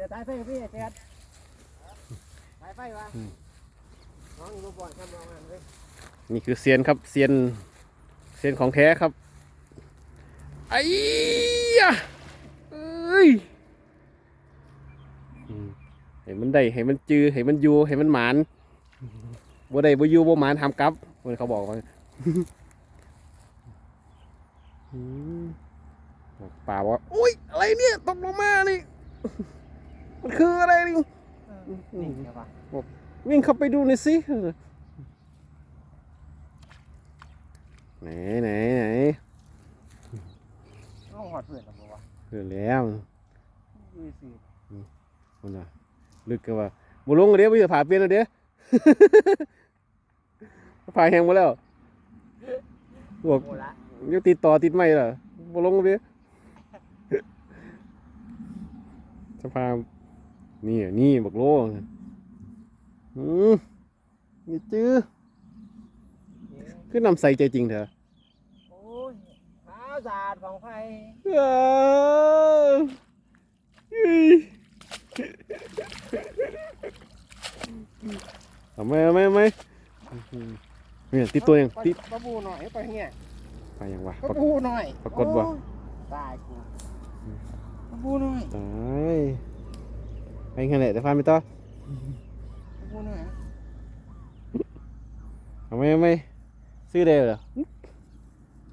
สียตายไฟกับพี่เสียตายไฟวะน้องอยู่บ่อนทำรองงานเลยนี่คือเซียนครับเซียนเซียนของแท้ครับไอ้ยะเอ้ยอืมให้มันได้ให้มันจือให้มันอยู่ให้มันหมานบ่ได้บ่อยู่บ่หมานทำกลับเหมือนเขาบอกว่าอืมป่าบอกว่าอุ้ยอะไรเนี่ยตกลงมานี่ มันคืออะไรนี่นี่ใช่ปะวิ่งเข้าไปดูหน่อยสิไหนไหนไหนต้องหอดเพื่อนหรอบ่วะเกิดแล้วดูสิมันว่าลึกกันว่าบุลงเดี๋ยวไปผ่าเปลี่ยนแล้วเดี๋ยวผ่าแห้งหมดแล้วบอกโอ้ละเดี๋ยวติดต่อติดไม่เหรอบุลงเดี๋ยวสภาพ นี่อะนี่บอกโลอืมนี่จื้อคือนำใส่ใจจริงเถอะโอ้ยขาวสะอาดของไฟเอ้ยเอาไหมเอาไหมเอาไหมเนี่ยติดตัวยังติดปะบูหน่อยไปเงี้ยไปยังวะปะบูหน่อยปรากฏว่าโอ้ยตายกูปะบูหน่อยตาย ไปแค่ไหนแต่ฟันไม่ต่อปะบูหน่อยเอาไหมเอาไหมซื้อได้เหรอ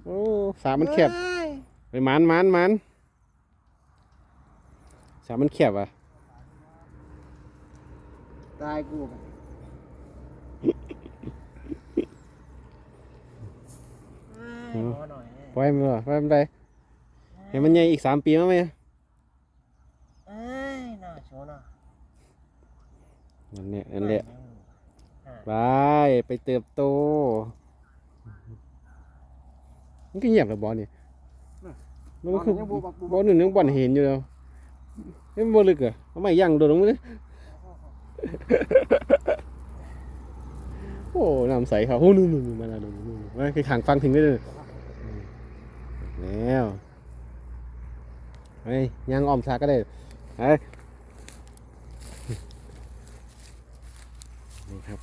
โอ้สามมันแคบเอ้ยไปหมันหมันหมันสามมันแคบอะตายกูกันเอ้ยขอหน่อยปล่อยมันวะปล่อยมันไปเห็นมันใหญ่อีกสามปีมั้ยไหม เอ้ยน่าโชว์น่ะ นั่นแหละนั่นแหละอ่าไปไปเติบโตมันก็เงียบแล้วบอลนี่มันก็คือบอลหนึ่งยังบอลเห็นอยู่แล้วนี่มันบอลลึกเหรอะทำไมยังโดดลงมาเลยโอ้น้ำใสครับโอ้นู่นนู่นนู่นมาแล้วนู่นนู่นนู่นมาคือขังฟังถึงได้เลยแล้วเฮ้ยยังอ้อมชาก็ได้เฮ้ย นี่ครับ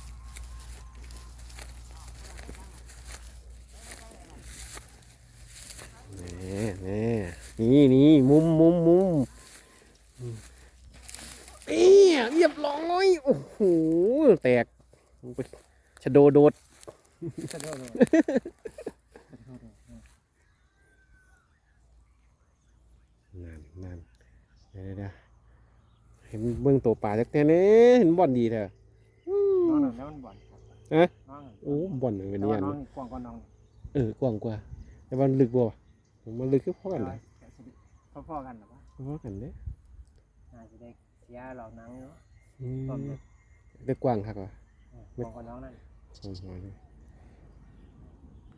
นี่นี่นี่นี่มุมมุมมุมเอียเรียบร้อยโอ้โห แตกชะโดโดดขอโทษเลยนั่นนั่นเดี๋ยวเดี๋ยวเห็นเบื้องตัวป่าจากแต่นี้เห็นบ่อนดีเถอะ น้องมหน่อยแล้วมันบ่อนเอ๊ะน้องหน่อยโอ้บ่อนหนึ่งเป็นแต่นี่ว่าอันน้องนี่กว้างกว่าน้องเออกว้างกว่า แต่มันลึกบ่วะผมมันลึกคือพ่อกันนะพ่อๆกันเหรอวะพ่อกันเด้น่าจะได้เสียหลอกหนังเนาะอืมต้อมเนี่ยเด็กกว้างครับว่ะกว้างกว่าน้องนั่นโอ้โห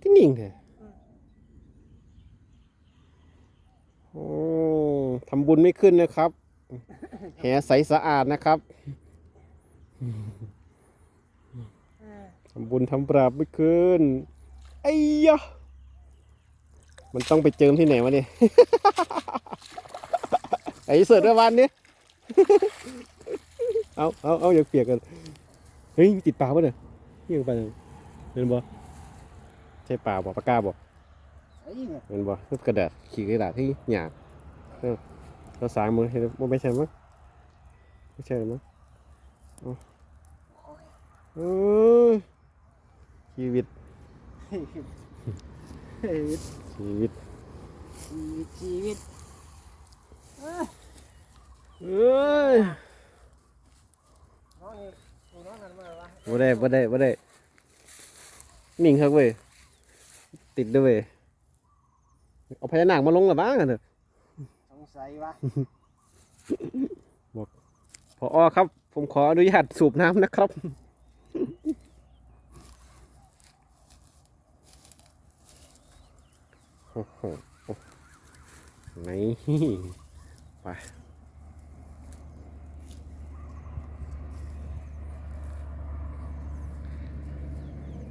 ก็นิ่งเถอะโอ้ทำบุญไม่ขึ้นนะครับ แหใสสะอาดนะครับทำบุญทำบาปไม่ขึ้นไอ้ยะมันต้องไปเจิมที่ไหนวะเนี่ย ไอ้เสิร์ตวันนี้เอาเอาเอาอย่าเปียกกัน เฮ้ยติดปากปะเนี่ยเฮียงไปเลยเห็นบ่ใช่ปากบ่ปากกาบ่ไอ้เนี่ยเห็นบ่คือกระดาษขีดกระดาษที่หยาบเออเราสายมือเห็นบ่ไม่ใช่มั้งไม่ใช่มั้งเอาเออ ชีวิตเฮ้ยชีวิตชีวิตชีวิตเอ้ยเอ้ยน้องนี่ดูน้องนั่นมาวะบ่ได้บ่ได้บ่ได้นิ่งครับเว้ยติดด้วยเว้ยเอาพญานาคมาลงหรือบ้างกันเถอะสงสัยวะพอครับ ผมขออนุญาตสูบน้ำนะครับโอ้โห นี่ไป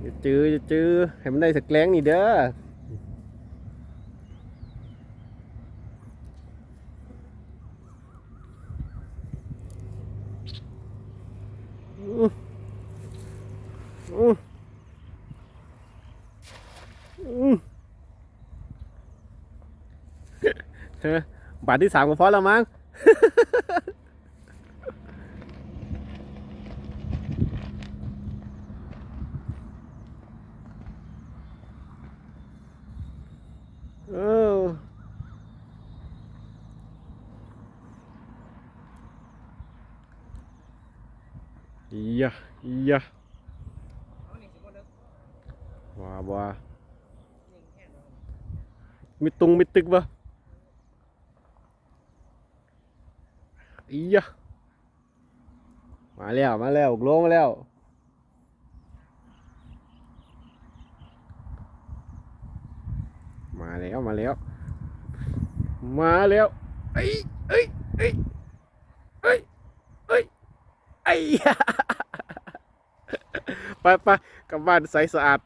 อย่าจื้ออย่าจื้อให้มันได้สักแรงนี่เด้ออื้ออื้อเฮ้ย บาทที่สามก็พอแล้วมั้งเอออียะอียะเอานี่สิบ่เลิกว้าว้ายิงแค่นั้นมีตุงมีตึกบ่ อียะมาแล้ว มาแล้วลงมาแล้ว มาแล้ว มาแล้ว มาแล้วเอ้ยเอ้ยเอ้ยเอ้ยเอ้ยไอ้ไปไปกลับบ้านใสสะอาด